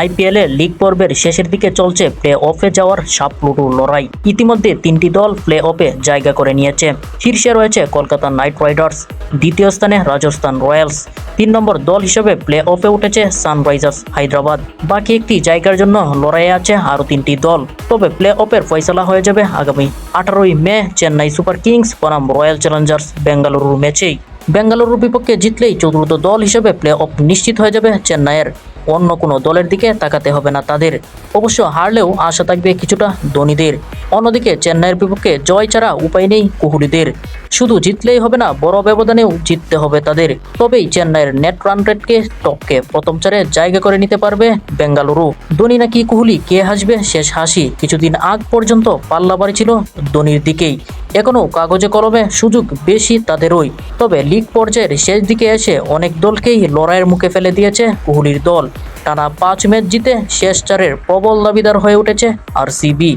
আইপিএলে লিগ পর্বের শেষের দিকে চলছে প্লে অফে যাওয়ার সাপলুটু লড়াই। ইতিমধ্যে তিনটি দল প্লে অফে জায়গা করে নিয়েছে। শীর্ষে রয়েছে কলকাতা নাইট রাইডার্স, দ্বিতীয় স্থানে রাজস্থান রয়্যালস। তিন নম্বর দল হিসেবে প্লে অফে উঠেছে সানরাইজার্স হায়দ্রাবাদ। বাকি একটি জায়গার জন্য লড়াইয়ে আছে আরও তিনটি দল। তবে প্লে অফের ফয়সলা হয়ে যাবে আগামী আঠারোই মে চেন্নাই সুপার কিংস, বনাম রয়্যাল চ্যালেঞ্জার্স বেঙ্গালুরু ম্যাচেই। বেঙ্গালুরুর বিপক্ষে জিতলেই চতুর্থ দল হিসেবে প্লে অফ নিশ্চিত হয়ে যাবে চেন্নাইয়ের। অন্য কোনো দলের দিকে তাকাতে হবে না তাদের। অবশ্য হারলেও আশা থাকবে কিছুটা ধোনিদের। অন্যদিকে চেন্নাইয়ের বিপক্ষে জয় ছাড়া উপায় নেই কোহলিদের। শুধু জিতলেই হবে না, বড় ব্যবধানেও জিততে হবে তাদের। তবেই চেন্নাইয়ের নেট রান রেটকে টপকে প্রথম চারে জায়গা করে নিতে পারবে বেঙ্গালুরু। ধোনি নাকি কোহলি, কে হাসবে? শেষ হাসি কিছুদিন আগ পর্যন্ত পাল্লা বাড়ি ছিল ধোনির দিকেই। এখনও কাগজে কলমে সুযোগ বেশি তাদেরই। তবে লিগ পর্যায়ের শেষ দিকে এসে অনেক দলকেই লড়াইয়ের মুখে ফেলে দিয়েছে কোহলির দল। টানা পাঁচ ম্যাচ জিতে শেষ চারের প্রবল দাবিদার হয়ে উঠেছে আর আরসিবি।